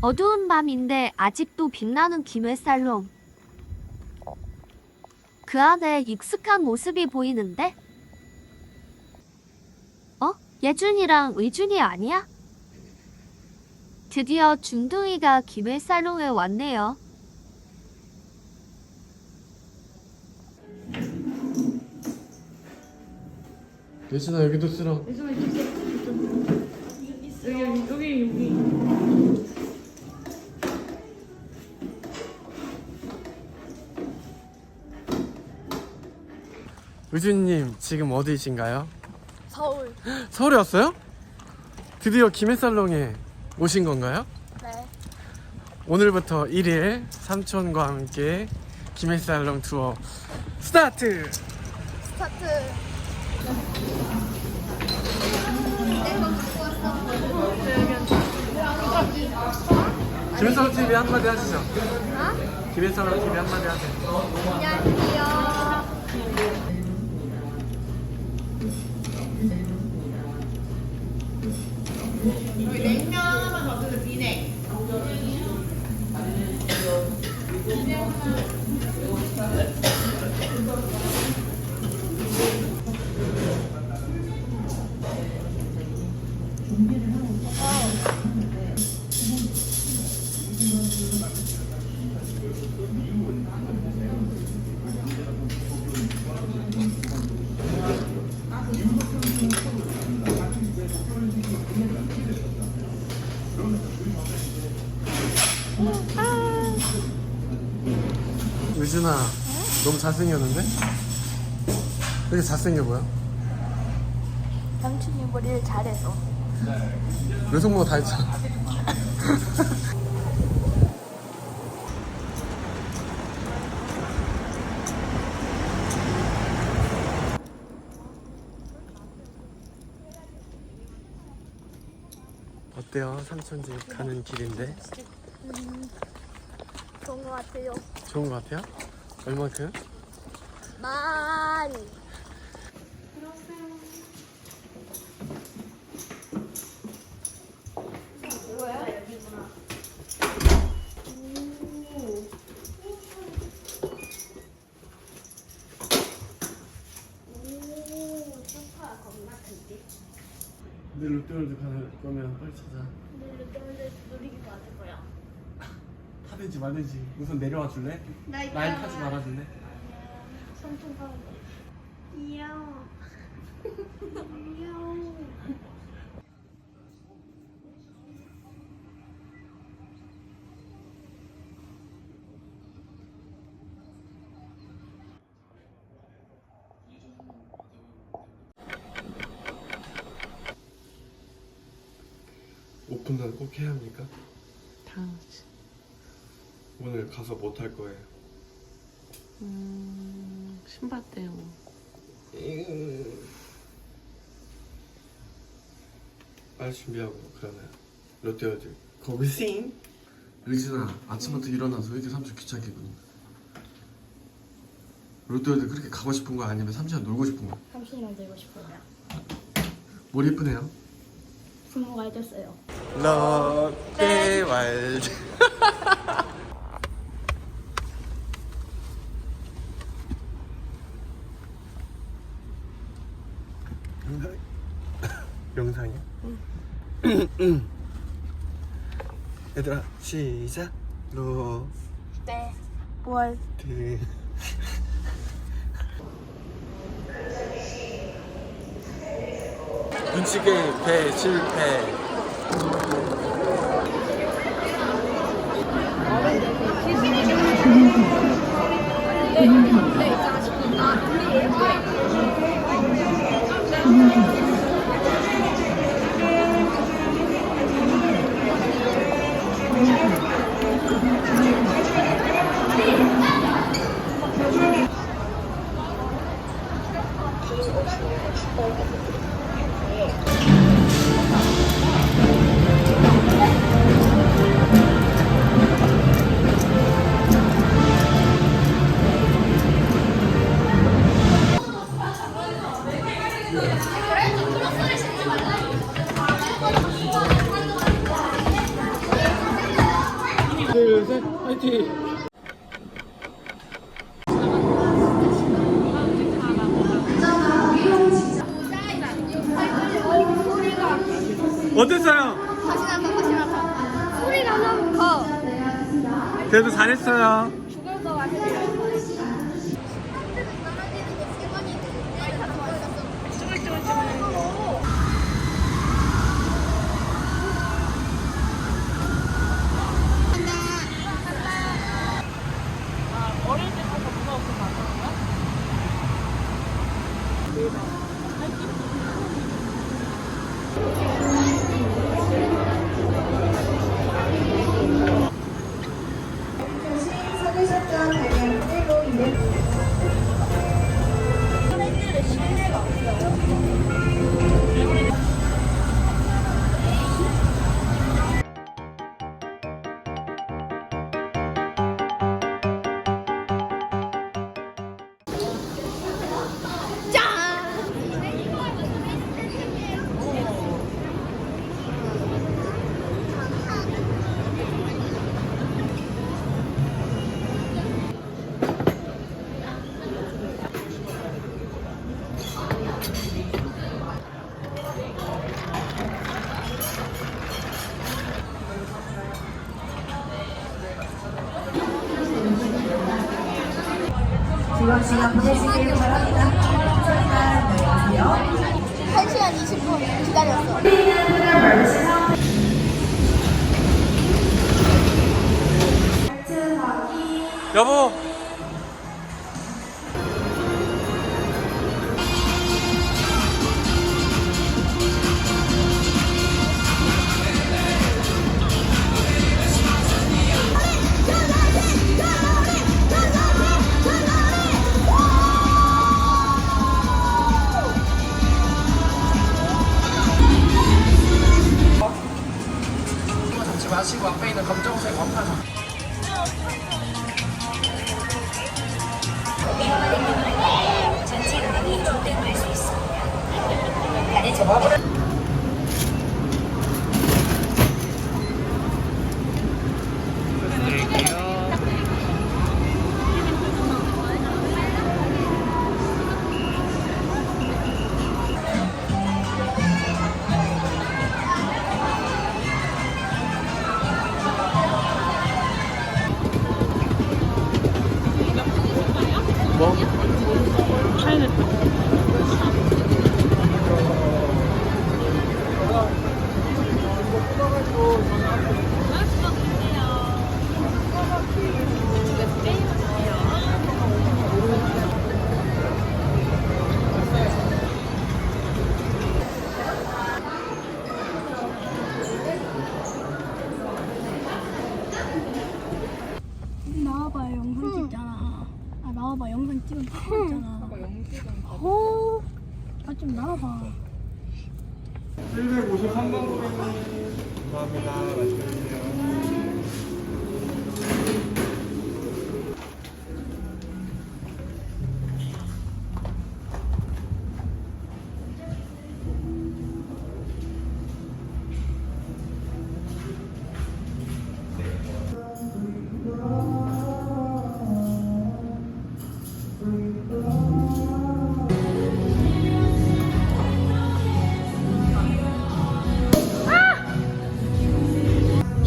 어두운 밤인데 아직도 빛나는 김해살롱. 그 안에 익숙한 모습이 보이는데? 어? 예준이랑 의준이 아니야? 드디어 중둥이가 김해살롱에 왔네요. 예진아 여기도 쓰라 이렇게 여기 여기 여기 여기 의준님 지금 어디신가요? 서울 서울에 왔어요? 드디어 김해살롱에 오신 건가요? 네 오늘부터 1일 삼촌과 함께 김해살롱 투어 스타트! 스타트 김해살롱 TV 한마디 하시죠 김해살롱 TV 한마디 하세요 안녕하세요 Mm-hmm. 너무 잘생겼는데? 왜 이렇게 잘생겨 보여? 삼촌이 머리를 잘해서 외숙모가 다 했잖아 어때요? 삼촌 집 가는 길인데 좋은 것 같아요 좋은 것 같아요? 얼마큼? 많이 근데 롯데월드 가는 거면 빨리 찾아. 놀이기 맞을 거야 타든지 말든지 우선 내려와 줄래? 나 이따 라인 타지 말아 줄래? 사는 거 귀여워 귀여워 오픈은 꼭 해야 합니까? 당연하지. 오늘 가서 못 할 거예요. 음, 신발 때문에. 빨리 준비하고 그러나요? 롯데월드 거기싱 의진아 아침부터 일어나서 왜 이렇게 삼촌 귀찮게 구니 롯데월드 그렇게 가고 싶은 거 아니면 삼촌이랑 놀고 싶은 거? 삼촌이랑 되고 싶어요. 뭘 예쁘네요. 부모가 해줬어요. 롯데월드 영상이야? 응. 얘들아 시작 로 네. 월. 드. 눈치게 배 실패. 음. 음. 그래도 잘했어요 기다렸어. 여보 bom? 영상 찍은 거 있잖아. 호. 아좀 나와봐. 753번 고객님 감사합니다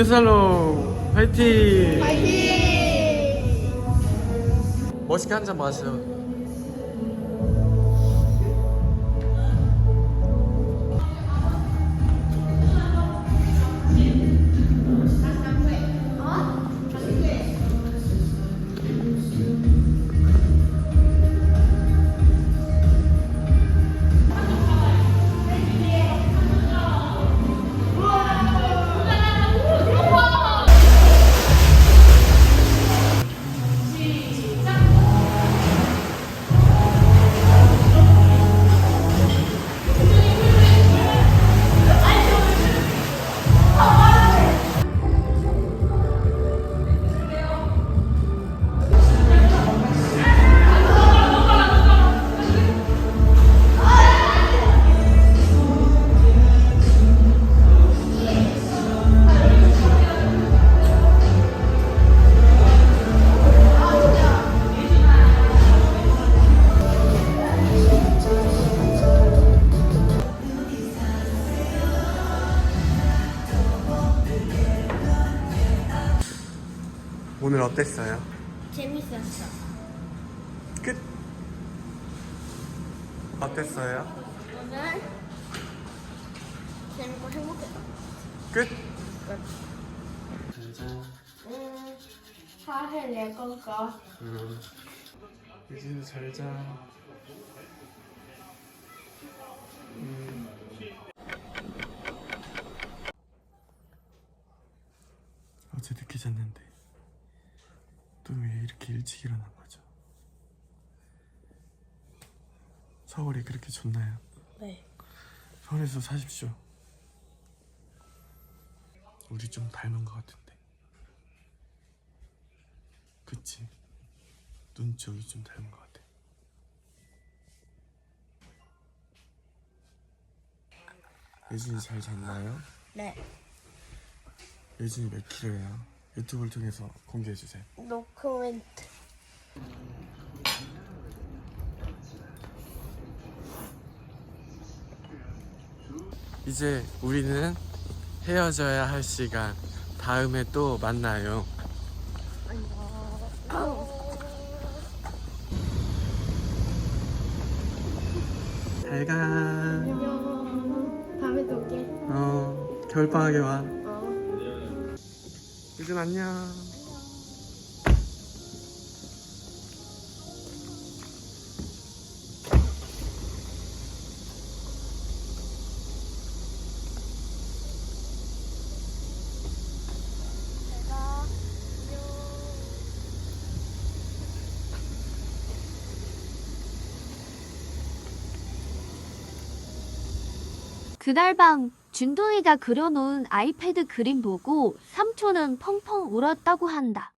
김혜살로 화이팅! 멋있게 한 잔 마셔요 오늘 어땠어요? 재밌었어. 끝. 어땠어요? 오늘 재밌고 행복했어. 끝. 음, 사실 내 거가 응. 유진이 잘 자. 음. 어제 늦게 잤는데 또 왜 이렇게 일찍 일어난 거죠? 서울이 그렇게 좋나요? 네. 서울에서 사십시오. 우리 좀 닮은 것 같은데. 그치? 눈 쪽이 좀 닮은 것 같아. 예진이 잘 잤나요? 네. 예진이 몇 킬로예요? 유튜브를 통해서 공개해 주세요. 노 코멘트. 이제 우리는 헤어져야 할 시간. 다음에 또 만나요. 잘 가. 다음에 또 올게. 어, 겨울방학에 와. 어. 유준 안녕. 그날 밤 준동이가 그려놓은 아이패드 그림 보고 삼촌은 펑펑 울었다고 한다.